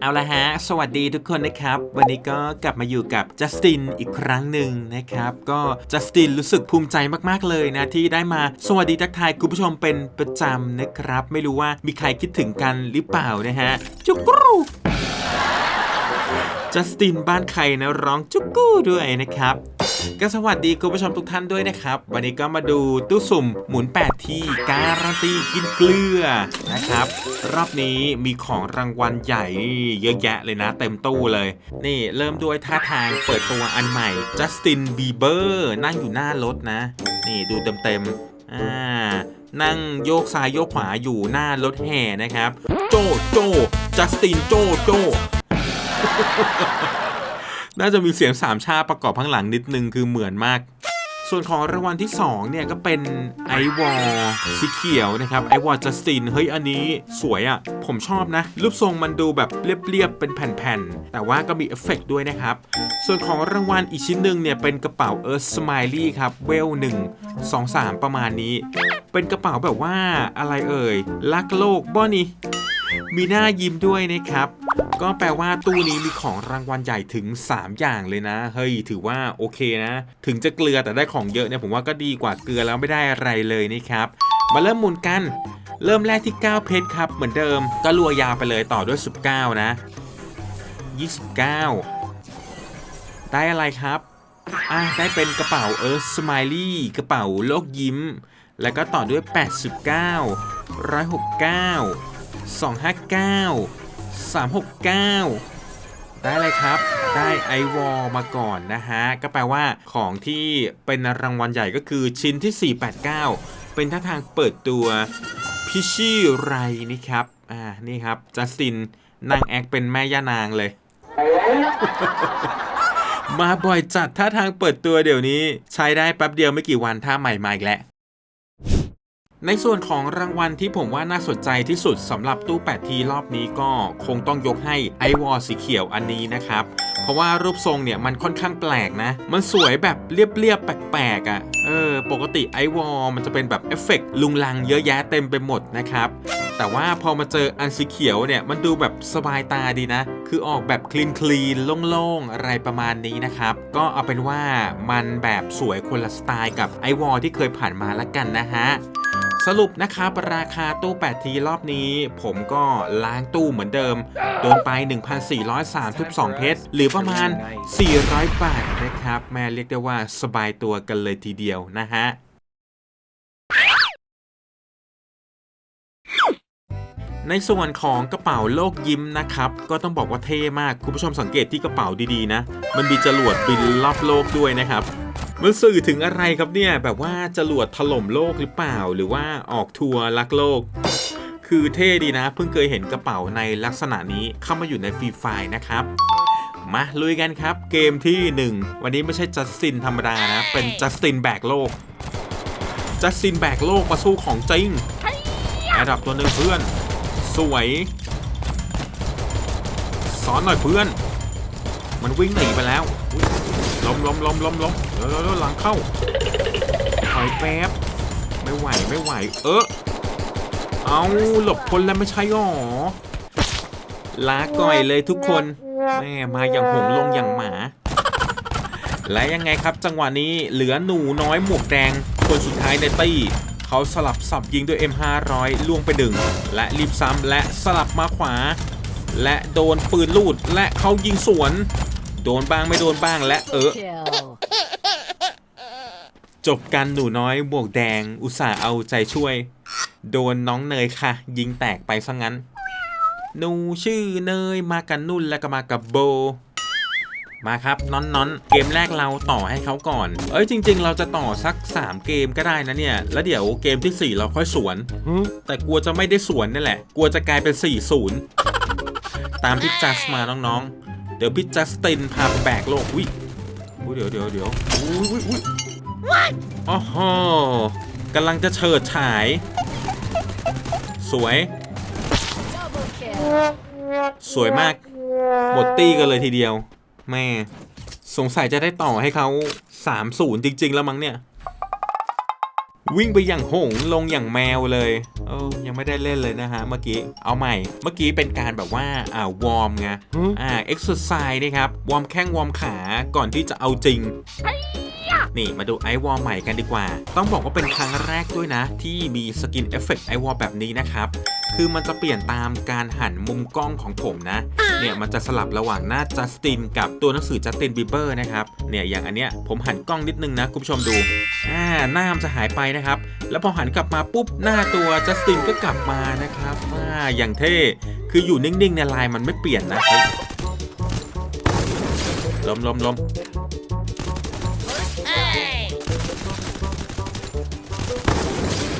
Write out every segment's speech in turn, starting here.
เอาละฮะ สวัสดีทุกคนนะครับ วันนี้ก็กลับมาอยู่กับจัสตินอีกครั้งหนึ่งนะครับ ก็จัสตินรู้สึกภูมิใจมากๆเลยนะ ที่ได้มาสวัสดีทักทายคุณผู้ชมเป็นประจำนะครับ ไม่รู้ว่ามีใครคิดถึงกันหรือเปล่านะฮะ จุกรูจัสตินบ้านใครนะร้องจุกกู้ด้วยนะครับ ก็สวัสดีคุณผู้ชมทุกท่านด้วยนะครับ วันนี้ก็มาดูตู้สุ่มหมุน 8 ที่การันตีกินเกลือนะครับ รอบนี้มีของรางวัลใหญ่เยอะแยะเลยนะ เต็มตู้เลย นี่เริ่มด้วยท่าทางเปิดตัวอันใหม่จัสตินบีเบอร์นั่งอยู่หน้ารถนะ นี่ดูเต็มๆอ่านั่งโยกซ้ายโยกขวาอยู่หน้ารถแห่นะครับ โจโจจัสตินโจโจ น่าจะมีเสียงสามชาประกอบข้างหลังนิดนึงคือเหมือนมาก ส่วนของรางวัลที่ 2 เนี่ยก็เป็นไอวอลสีเขียวนะครับไอวอลจัสตินเฮ้ยอันนี้สวยอะ่ะ ผมชอบนะ รูปทรงมันดูแบบเรียบๆ เป็นแผ่นๆ แต่ว่าก็มีเอฟเฟกต์ด้วยนะครับ ส่วนของรางวัลอีกชิ้นหนึ่งเนี่ยเป็นกระเป๋า Earth Smiley ครับเวล1 2 3ประมาณนี้ เป็นกระเป๋าแบบว่าอะไรเอ่ยรักโลกบ่นี่มีหน้ายิ้มด้วยนะครับ ก็แปลว่าตู้นี้มีของรางวัลใหญ่ถึง 3 อย่างเลยนะ เฮ้ย ถือว่าโอเคนะ ถึงจะเกลือแต่ได้ของเยอะเนี่ยผมว่าก็ดีกว่าเกลือแล้วไม่ได้อะไรเลยนะครับ มาเริ่มหมุนกัน เริ่มแรกที่ 9 เพชรครับ เหมือนเดิม ก็รัวยาวไปเลยต่อด้วย 19 นะ 29 ได้อะไรครับ อะได้เป็นกระเป๋า Earth Smiley กระเป๋าโลกยิ้ม แล้วก็ต่อด้วย 89 169 259 369 ได้เลยครับ ได้ไอวอลมาก่อนนะฮะ ก็แปลว่าของที่เป็นรางวัลใหญ่ก็คือชิ้นที่ 489 เป็นท่าทางเปิดตัวพิชี่ไรนี่ครับ อ่า นี่ครับ จัสตินนั่งแอคเป็นแม่ย่านางเลย มาบ่อยจัดท่าทางเปิดตัวเดี๋ยวนี้ ใช้ได้แป๊บเดียวไม่กี่วันท่าใหม่มาอีกแล้ว ในส่วนของรางวัลที่ผมว่าน่าสนใจที่สุดสำหรับตู้ 8 ทีรอบนี้ก็คงต้องยกให้ไอวอลสีเขียวอันนี้นะครับ เพราะว่ารูปทรงเนี่ยมันค่อนข้างแปลกนะ มันสวยแบบเรียบๆ แปลกๆอะ่ะ เออ ปกติไอวอลมันจะเป็นแบบเอฟเฟกต์ลุงลังเยอะแยะเต็มไปหมดนะครับ แต่ว่าพอมาเจออันสีเขียวเนี่ยมันดูแบบสบายตาดีนะ คือออกแบบคลีนคลีนโล่งๆ อะไรประมาณนี้นะครับ ก็เอาเป็นว่ามันแบบสวยคนละสไตล์กับไอวอลที่เคยผ่านมาละกันนะฮะ สรุปนะครับราคาตู้8ทีรอบนี้ ผมก็ล้างตู้เหมือนเดิม โดนไป 1,432 เพชร หรือประมาณ 400 บาทนะครับ แม่เรียกได้ว่าสบายตัวกันเลยทีเดียวนะฮะในส่วนของกระเป๋าโลกยิ้มนะครับ ก็ต้องบอกว่าเท่มาก คุณผู้ชมสังเกตที่กระเป๋าดีๆนะ มันมีจรวดบินรอบโลกด้วยนะครับ มันสื่อถึงอะไรครับเนี่ย แบบว่าจรวดถล่มโลกหรือเปล่า หรือว่าออกทัวร์ลักโลก คือเท่ดีนะ เพิ่งเคยเห็นกระเป๋าในลักษณะนี้เข้ามาอยู่ในฟรีไฟล์นะครับ มาลุยกันครับ เกมที่ 1 วันนี้ไม่ใช่จัสตินธรรมดานะ เป็นจัสตินแบกโลก จัสตินแบกโลกมาสู้ของจริงแอดับตัวหนึ่งเพื่อน สวยสอนหน่อยเพื่อน มันวิ่งหนีไปแล้ว ล้มล้มล้มล้มล้มเร็วเร็วเร็วหลังเข้าถอยแป๊บ ไม่ไหวไม่ไหว เออเอาหลบคนแล้วไม่ใช่หรอลาก่อยเลยทุกคน แม่มาอย่างหงลงอย่างหมา และยังไงครับจังหวะนี้เหลือหนูน้อยหมวกแดง คนสุดท้ายในตี้เขาสลับสับยิงด้วย M500 ล่วงไปดึง และรีบซ้ำและสลับมาขวา และโดนปืนลูดและเขายิงสวน โดนบ้างไม่โดนบ้างและเออ จบกันหนูน้อยหมวกแดง อุตส่าห์เอาใจช่วย โดนน้องเนยค่ะ ยิงแตกไปซะงั้น หนูชื่อเนยมากับนุ่นและก็มากับโบ มาครับน้อนน้อนเกมแรกเราต่อให้เขาก่อน เอ้ยจริง ๆ เราจะต่อสัก 3 เกมก็ได้นะเนี่ย แล้วเดี๋ยวเกมทีสี่4 เราค่อยสวน แต่กลัวจะไม่ได้สวนนี่แหละ กลัวจะกลายเป็น 4-0 ตามพี่จัสมาน้องๆ เดี๋ยวพี่จัสตินพาไปแบกโลกอุ้ยอุ๊ยเดี๋ยวเดี๋ยวเดี๋ยวอุ้ยอุ้ยอุ้ยอ๋อฮกำลังจะเฉิดฉาย สวย Double kill. สวยมาก หมดตี้กันเลยทีเดียว แม่ สงสัยจะได้ต่อให้เขา 3-0 จริง ๆ แล้วมั้งเนี่ย วิ่งไปอย่างหงส์ลงอย่างแมวเลยเออยังไม่ได้เล่นเลยนะฮะเมื่อกี้เอาใหม่ เมื่อกี้เป็นการแบบว่าอ่าวอร์มไงอ่าเอ็กซ์ไซส์นะครับวอร์มแข้งวอร์มขาก่อนที่จะเอาจริงนี่มาดูไอวอลใหม่กันดีกว่า ต้องบอกว่าเป็นครั้งแรกด้วยนะ ที่มีสกินเอฟเฟกต์ไอวอลแบบนี้นะครับ คือมันจะเปลี่ยนตามการหันมุมกล้องของผมนะ เนี่ยมันจะสลับระหว่างหน้าจัสตินกับตัวหนังสือจัสตินบีเบอร์นะครับ เนี่ยอย่างอันเนี้ยผมหันกล้องนิดนึงนะคุณผู้ชมดู อ่าหน้ามันจะหายไปนะครับ แล้วพอหันกลับมาปุ๊บหน้าตัวจัสตินก็กลับมานะครับอ่าอย่างเท่ คืออยู่นิ่งๆในยลายมันไม่เปลี่ยนนะเฮ้ยล้มล้มล้ม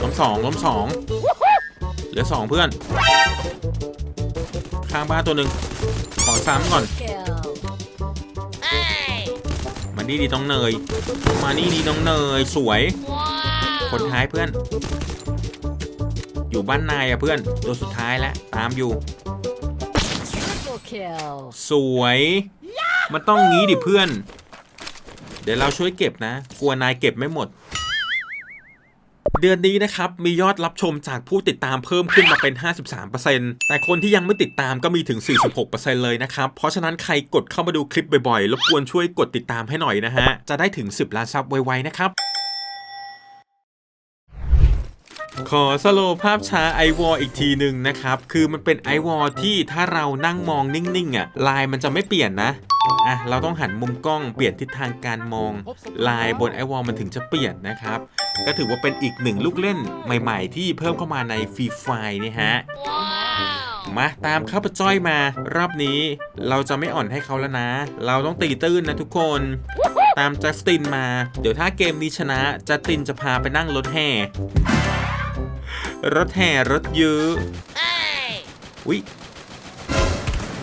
ล้มสองล้มสองเห ลือสองเพื่อน ข้างบ้านตัวหนึ่งขอซ้ำก่อน Kill. มานี่ดีน้องเนย มานี่ดีน้องเนยสวย คนท้ายเพื่อน อยู่บ้านนายอะเพื่อน ตัวสุดท้ายแล้วตามอยู่ Triple kill. สวย มันต้องงี้ดิเพื่อน เดี๋ยวเราช่วยเก็บนะ กลัวนายเก็บไม่หมด เดือนนี้นะครับมียอดรับชมจากผู้ติดตามเพิ่มขึ้นมาเป็น 53%แต่คนที่ยังไม่ติดตามก็มีถึง 46%เลยนะครับ เพราะฉะนั้นใครกดเข้ามาดูคลิปบ่อยๆ รบกวนช่วยกดติดตามให้หน่อยนะฮะ จะได้ถึง 10 ล้านซับไวๆนะครับ ขอสโลว์ภาพช้าไอวอลอีกทีหนึ่งนะครับ คือมันเป็นไอวอลที่ถ้าเรานั่งมองนิ่งๆอะลายมันจะไม่เปลี่ยนนะ อะเราต้องหันมุมกล้องเปลี่ยนทิศทางการมอง ลายบนไอวอลมันถึงจะเปลี่ยนนะครับ ก็ถือว่าเป็นอีกหนึ่งลูกเล่นใหม่ ๆ ที่เพิ่มเข้ามาในฟรีไฟนี่ฮะมาตามข้าพจ้อยมารอบนี้ เราจะไม่อ่อนให้เขาแล้วนะ เราต้องตีตื้นนะทุกคน ตามจัสตินมา เดี๋ยวถ้าเกมนี้ชนะจัสตินจะพาไปนั่งรถแห่ รถแห่รถยื้ออุ้ย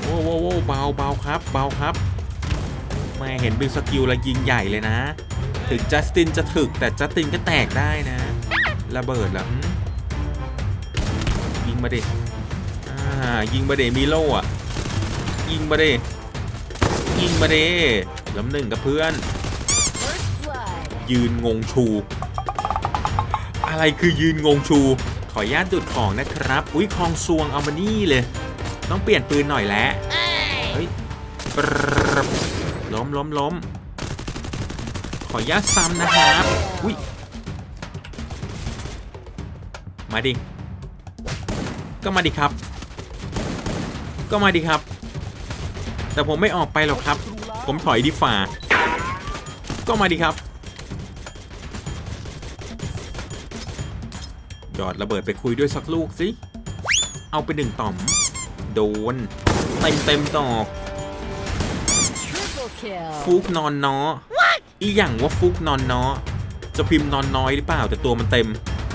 โว้โว้โว้เบาเบาครับ เบาครับไม่เห็นบิลสกิลแล้วยิงใหญ่เลยนะ ถึงจัสตินจะถึกแต่จัสตินก็แตกได้นะ ระเบิดเหรอยิงมาเดิอ่ายิงมาเดมีโล่อะยิงมาเดยิงมาเดล้มหนึ่งกับเพื่อน ยืนงงชู อะไรคือยืนงงชู ขออนุญาตจุดของนะครับ อุ้ยคลองซวงเอามานี่เลย ต้องเปลี่ยนปืนหน่อยแล้วเฮ้ยปรึบล้มล้มล้มขออนุญาตซ้ำนะครับ อุ้ย มาดิ ก็มาดิครับ ก็มาดิครับ แต่ผมไม่ออกไปหรอกครับ ผมถอยดีฝ่า ก็มาดิครับหยอดระเบิดไปคุยด้วยสักลูกสิ เอาไปหนึ่งต่อม โดน เต็มเต็มๆดอก Triple kill. ฟุกนอนนออีหยังว่าฟุกนอนนอจะพิมพ์นอนน้อยหรือเปล่าแต่ตัวมันเต็ม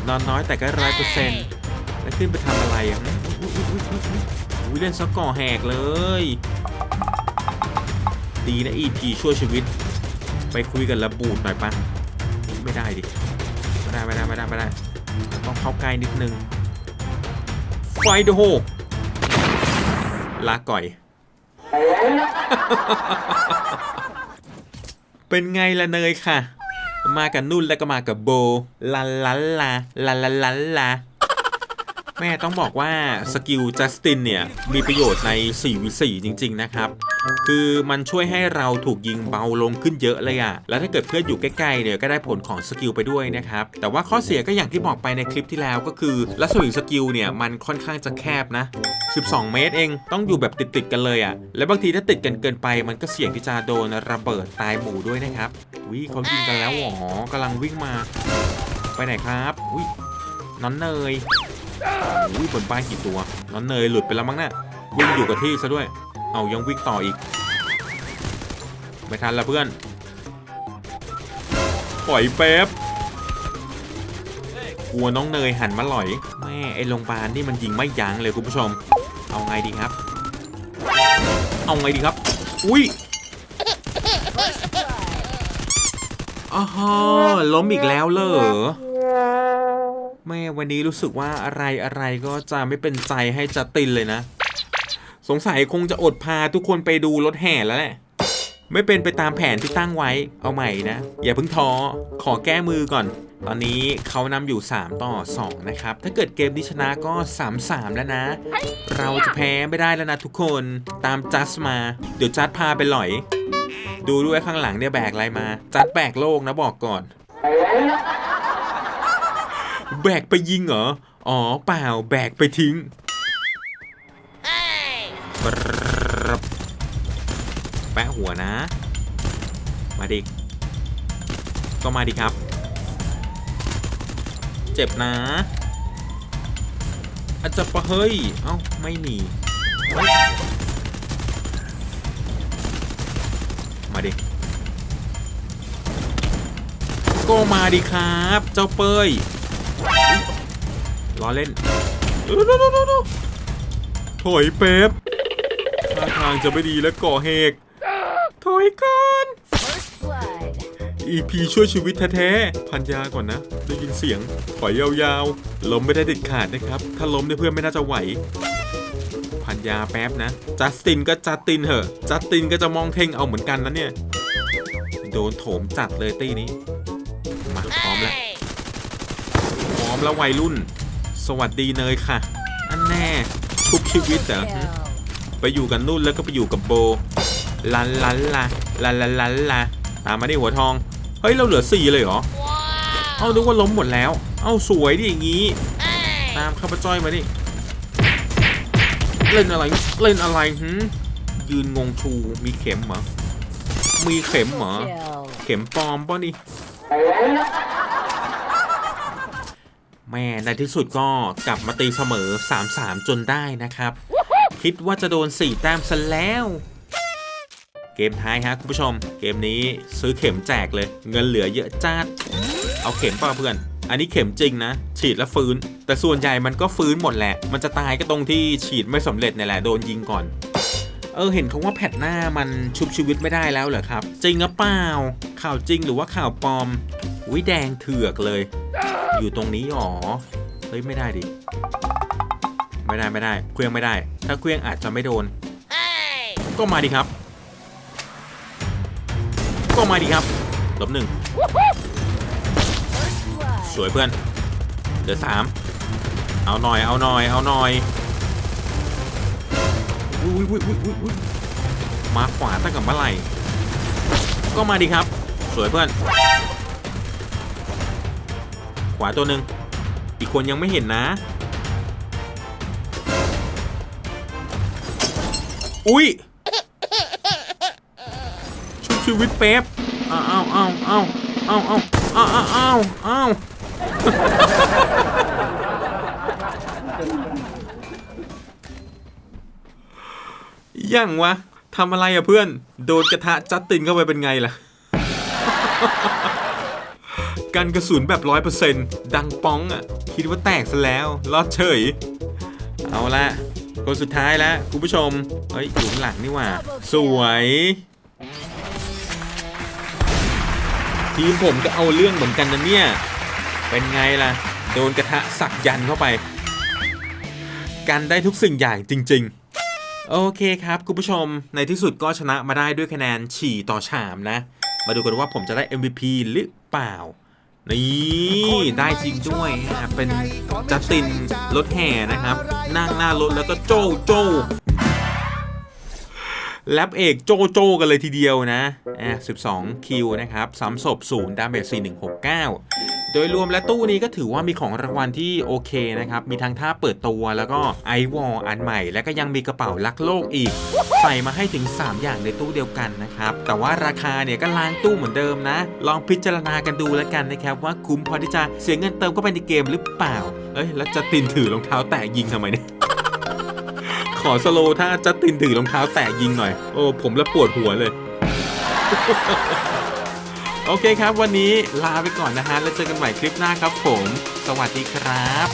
นอนน้อยแต่ก็ร้อยเปอร์เซ็นต์แล้วขึ้นไปทำอะไรอะอุ๊ยอุ๊ยอุ๊ยอุ๊ยอุ๊ยอุ๊ยเล่นซักก่อแหกเลย ดีนะ EP ช่วยชีวิต ไปคุยกันระบูดหน่อยปะไม่ได้ดิไม่ได้ไม่ได้ไม่ได้ไม่ได้ต้องเข้าใกล้นิดนึงไฟเดอะโฮ ลาก่อย เป็นไงล่ะเนยค่ะ มากับนุ่นแล้วก็มากับโบลาลาลาลาลาลาลา แม่ต้องบอกว่าสกิลจัสตินเนี่ยมีประโยชน์ใน 4v4 จริง ๆ นะครับ คือมันช่วยให้เราถูกยิงเบาลงขึ้นเยอะเลยอะแล้วถ้าเกิดเพื่อนอยู่ใกล้ๆเนี่ยก็ได้ผลของสกิลไปด้วยนะครับ แต่ว่าข้อเสียก็อย่างที่บอกไปในคลิปที่แล้วก็คือรัศมีสกิลเนี่ยมันค่อนข้างจะแคบนะ 12 เมตรเองต้องอยู่แบบติดๆกันเลยอะ่ะและบางทีถ้าติดกันเกินไป มันก็เสี่ยงที่จะโดนระเบิดตายหมู่ด้วยนะครับวิเขายิงกันแล้วหรอกำลังวิ่งมา ไปไหนครับวิน้อนเนย วิบนป้ายกี่ตัวน้อนเนยหลุดไปแล้วมั้งน่ะวิ่งอยู่กับที่ซะด้วย เอายังวิ่งต่ออีก ไม่ทันละเพื่อน ปล่อยแป๊บกลัวน้องเนยหันมาหลอย แม่ไอโรงพยาบาลนี่มันยิงไม่ยั้งเลยคุณผู้ชม เอาไงดีครับ เอาไงดีครับ อุ้ย First blood. อ๋อฮะล้มอีกแล้วเหรอ แม่วันนี้รู้สึกว่าอะไรอะไรก็จะไม่เป็นใจให้จัตินเลยนะ สงสัยคงจะอดพาทุกคนไปดูรถแห่แล้วแหละ ไม่เป็นไปตามแผนที่ตั้งไว้เอาใหม่นะ อย่าเพิ่งท้อขอแก้มือก่อน ตอนนี้เขานำอยู่ 3 ต่อ 2 นะครับ ถ้าเกิดเกมนี้ชนะก็ 3-3 แล้วนะ เราจะแพ้ไม่ได้แล้วนะทุกคนตามจัสมา เดี๋ยวจัดพาไปหลอย ดูด้วยข้างหลังเนี่ยแบกอะไรมา จัดแบกโลกนะบอกก่อน แบกไปยิงเหรอ อ๋อเปล่าแบกไปทิ้งปรับแปะหัวนะ มาดิ ก็มาดิครับ เจ็บนะ อาจจะปะเฮ้ย เอ้า ไม่มีเฮ้ยมาดิ ก็มาดิครับ เจ้าเป้ยอุ๊ย ล้อเล่นเออดูดูดูดูถอยเป๊ปท่าทางจะไม่ดีแล้วก่อเหกถอยก่อน First blood. EP ช่วยชีวิตแท้ๆ พันยาก่อนนะ ได้ยินเสียงถอยยาวๆ ล้มไม่ได้เด็ดขาดนะครับ ถ้าล้มเนี่ยเพื่อนไม่น่าจะไหว พันยาแป๊บนะ จัสตินก็จัสตินเหอะ จัสตินก็จะมองเท่งเอาเหมือนกันนะเนี่ย โดนโถมจัดเลยตี้นี้ มาพร้อมแล้ว แล้ววัยรุ่น สวัสดีเนยค่ะ อันแน่ทุกชีวิตเหรอ Kill. ไปอยู่กันนุ่นแล้วก็ไปอยู่กับโบลันลันละลันลันลันละตามมาดิหัวทอง เฮ้ย เราเหลือสี่เลยเหรอ เอาดูว่าล้มหมดแล้ว เอาสวยดิอย่างงี้ ตามข้าพจ้อยมาดิ เล่นอะไร เล่นอะไรหืมยืนงงชู มีเข็มเหรอ มีเข็มเหรอ Kill. เข็มปลอมป่ะนี่ แม่ในที่สุดก็กลับมาตีเสมอ 3-3 จนได้นะครับ คิดว่าจะโดน 4 แต้มซะแล้ว เกมท้ายฮะคุณผู้ชม เกมนี้ซื้อเข็มแจกเลย เงินเหลือเยอะจัดเอาเข็มเปล่าเพื่อน อันนี้เข็มจริงนะ ฉีดแล้วฟื้น แต่ส่วนใหญ่มันก็ฟื้นหมดแหละ มันจะตายก็ตรงที่ฉีดไม่สำเร็จนี่แหละโดนยิงก่อน เออเห็นเขาว่าแพทหน้ามันชุบชีวิตไม่ได้แล้วเหรอครับ จริงหรือเปล่า ข่าวจริงหรือว่าข่าวปลอมวิแดงเถือกเลย อยู่ตรงนี้หรอเฮ้ยไม่ได้ดิ ไม่ได้ไม่ได้ เคลี้ยงไม่ได้ ถ้าเคลี้ยงอาจจะไม่โดน ก็มาดิครับ ก็มาดิครับลบหนึ่ง สวยเพื่อนเดี๋ยวสาม เอาหน่อย เอาหน่อย เอาหน่อยอุ้ยอุ้ยอุ้ยอุ้ยอุ้ยมาขวาตั้งกับเมื่อไหร่ ก็มาดิครับ สวยเพื่อน ขวาตัวหนึ่งอีกคนยังไม่เห็นนะ อุ้ยชุบชีวิตเป๊ปอ้าวอ้าวอ้าวอ้าวอ้าวอ้าวอ้าวอ้าวอ้าวอ้าวยังวะทำอะไรอะเพื่อน โดนกระทะจัดตินเข้าไปเป็นไงล่ะ กันกระสุนแบบร้อยเปอร์เซ็นต์ดังป้องอะคิดว่าแตกซะแล้ว รอดเฉย เอาละคนสุดท้ายแล้วคุณผู้ชม เฮ้ยอยู่ข้างหลังนี่หว่า สวย ทีมผมก็เอาเรื่องเหมือนกันนะเนี่ย เป็นไงล่ะ โดนกระทะสักยันเข้าไป กันได้ทุกสิ่งอย่างจริง ๆโอเคครับ คุณผู้ชมในที่สุดก็ชนะมาได้ด้วยคะแนน ฉี่ต่อชามนะ มาดูกันว่าผมจะได้ MVP หรือเปล่า นี่ได้จริงด้วยนะเป็นจัสตินรถแห่นะครับ นั่งหน้ารถแล้วก็โจโจแลบเอกโจโจกันเลยทีเดียวนะอะ12 คิวนะครับสามศพศูนย์ดาเมจ4169 โดยรวมและตู้นี้ก็ถือว่ามีของรางวัลที่โอเคนะครับ มีทั้งท่าเปิดตัวแล้วก็ไอวอลอันใหม่ และก็ยังมีกระเป๋าลักโลกอีก ใส่มาให้ถึง 3 อย่างในตู้เดียวกันนะครับ แต่ว่าราคาเนี่ยก็ล้างตู้เหมือนเดิมนะ ลองพิจารณากันดูแล้วกันนะครับ ว่าคุ้มพอที่จะเสียเงินเติมเข้าไปในเกมหรือเปล่า เอ้ยแล้วจะตินถือรองเท้าแตะยิงทำไมเนี่ยขอสโลว์ถ้าจัดตินถือรองเท้าแตะยิงหน่อย โอ้ผมละปวดหัวเลย โอเคครับ วันนี้ลาไปก่อนนะฮะ แล้วเจอกันใหม่คลิปหน้าครับผม สวัสดีครับ